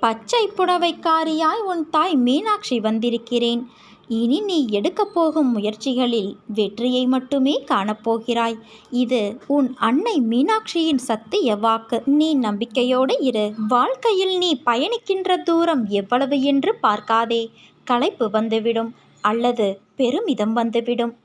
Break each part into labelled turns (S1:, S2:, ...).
S1: பச்சை புடவைக்காரியாய் உன் தாய் மீனாட்சி வந்திருக்கிறேன். இனி நீ எடுக்கப் போகும் முயற்சிகளில் வெற்றியை மட்டுமே காணப்போகிறாய். இது உன் அன்னை மீனாட்சியின் சத்திய வாக்கு. நீ நம்பிக்கையோடு இரு. வாழ்க்கையில் நீ பயணிக்கின்ற தூரம் எவ்வளவு என்று பார்க்காதே. களைப்பு வந்துவிடும் அல்லது பெருமிதம் வந்துவிடும்.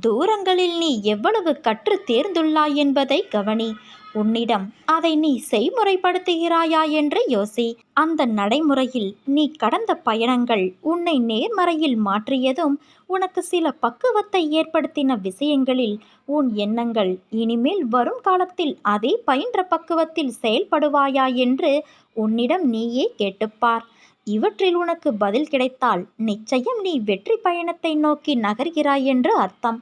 S1: தூரங்களில் நீ எவ்வளவு கற்று தேர்ந்துள்ளாய் என்பதை கவனி. உன்னிடம் அதை நீ செய்முறைப்படுத்துகிறாயா என்று யோசி. அந்த நடைமுறையில் நீ கடந்த பயணங்கள் உன்னை நேர்மறையில் மாற்றியதும் உனக்கு சில பக்குவத்தை ஏற்படுத்தின விஷயங்களில் உன் எண்ணங்கள் இனிமேல் வரும் காலத்தில் அதே பயின்ற பக்குவத்தில் செயல்படுவாயா என்று உன்னிடம் நீயே கேட்டுப்பார். இவற்றில் உனக்கு பதில் கிடைத்தால் நிச்சயம் நீ வெற்றி பயணத்தை நோக்கி நகர்கிறாய் என்று அர்த்தம்.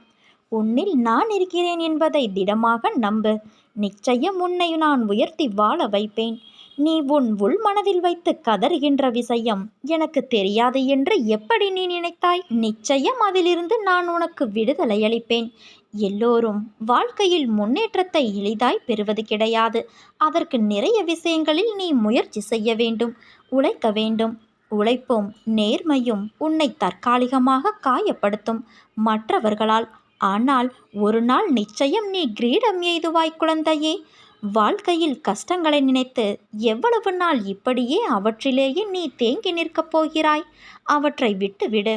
S1: உன்னில் நான் இருக்கிறேன் என்பதை திடமாக நம்பு. நிச்சயம் உன்னை நான் உயர்த்தி வாழ வைப்பேன். நீ உன் உள் மனதில் வைத்து கதறுகின்ற விஷயம் எனக்கு தெரியாது என்று எப்படி நீ நினைத்தாய்? நிச்சயம் அதிலிருந்து நான் உனக்கு விடுதலை அளிப்பேன். எல்லோரும் வாழ்க்கையில் முன்னேற்றத்தை எளிதாய் பெறுவது கிடையாது. அதற்கு நிறைய விஷயங்களில் நீ முயற்சி செய்ய வேண்டும் உழைக்க வேண்டும். உழைப்பும் நேர்மையும் உன்னை தற்காலிகமாக காயப்படுத்தும். மற்றவர்களால் ஆனால் ஒரு நாள் நிச்சயம் நீ கிரீடம் எய்துவாய் குழந்தையே. வாழ்க்கையில் கஷ்டங்களை நினைத்து எவ்வளவு நாள் இப்படியே அவற்றிலேயே நீ தேங்கி நிற்கப் போகிறாய்? அவற்றை விட்டுவிடு.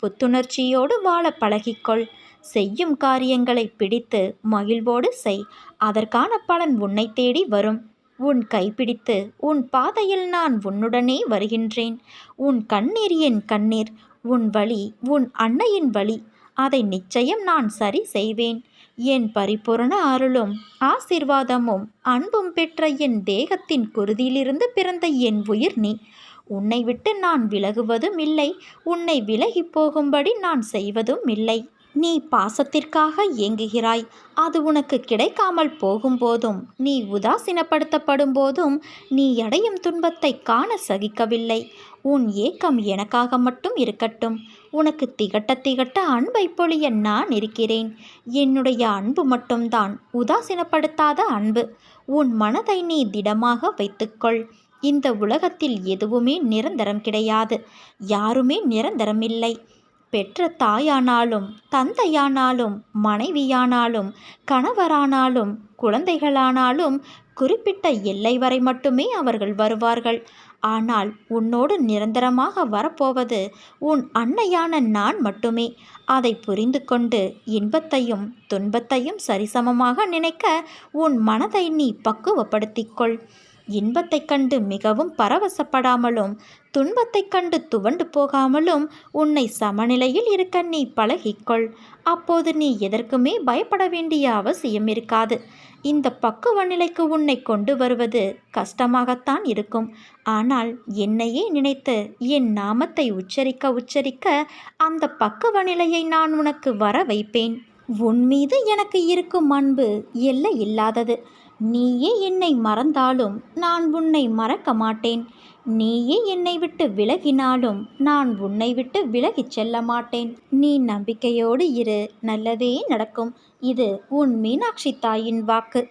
S1: புத்துணர்ச்சியோடு வாழ பழகிக்கொள். செய்யும் காரியங்களை பிடித்து மகிழ்வோடு செய். அதற்கான பலன் உன்னை தேடி வரும். உன் கைப்பிடித்து உன் பாதையில் நான் உன்னுடனே வருகின்றேன். உன் கண்ணீர் என் கண்ணீர். உன் வழி உன் அன்னையின் வழி. அதை நிச்சயம் நான் சரி செய்வேன். என் பரிபூரண அருளும் ஆசிர்வாதமும் அன்பும் பெற்ற என் தேகத்தின் குருதியிலிருந்து பிறந்த என் உயிர் நீ. உன்னை விட்டு நான் விலகுவதும் இல்லை உன்னை விலகி போகும்படி நான் செய்வதும் இல்லை. நீ பாசத்திற்காக ஏங்குகிறாய். அது உனக்கு கிடைக்காமல் போகும்போதும் நீ உதாசீனப்படுத்தப்படும் போதும் நீ அடையும் துன்பத்தை காண சகிக்கவில்லை. உன் ஏக்கம் எனக்காக மட்டும் இருக்கட்டும். உனக்கு திகட்ட திகட்ட அன்பை பொழிய நான் இருக்கிறேன். என்னுடைய அன்பு மட்டும்தான் உதாசீனப்படுத்தாத அன்பு. உன் மனதை நீ திடமாக வைத்துக்கொள். இந்த உலகத்தில் எதுவுமே நிரந்தரம் கிடையாது. யாருமே நிரந்தரமில்லை. பெற்ற தாயானாலும் தந்தையானாலும் மனைவியானாலும் கணவரானாலும் குழந்தைகளானாலும் குறிப்பிட்ட எல்லை வரை மட்டுமே அவர்கள் வருவார்கள். ஆனால் உன்னோடு நிரந்தரமாக வரப்போவது உன் அன்னையான நான் மட்டுமே. அதை புரிந்து கொண்டு இன்பத்தையும் துன்பத்தையும் சரிசமமாக நினைக்க உன் மனதை நீ பக்குவப்படுத்திக்கொள் இன்பத்தைக் கண்டு மிகவும் பரவசப்படாமலும் துன்பத்தைக் கண்டு துவண்டு போகாமலும் உன்னை சமநிலையில் இருக்க நீ பழகிக்கொள். அப்போது நீ எதற்குமே பயப்பட வேண்டிய அவசியம் இருக்காது. இந்த பக்குவ நிலைக்கு உன்னை கொண்டு வருவது கஷ்டமாகத்தான் இருக்கும். ஆனால் என்னையே நினைத்து என் நாமத்தை உச்சரிக்க உச்சரிக்க அந்த பக்குவ நிலையை நான் உனக்கு வர வைப்பேன். உன் மீது எனக்கு இருக்கும் அன்பு எல்லை இல்லாதது. நீயே என்னை மறந்தாலும் நான் உன்னை மறக்க மாட்டேன். நீயே என்னை விட்டு விலகினாலும் நான் உன்னை விட்டு விலகிச் செல்ல மாட்டேன். நீ நம்பிக்கையோடு இரு நல்லதே நடக்கும். இது உன் மீனாட்சி தாயின் வாக்கு.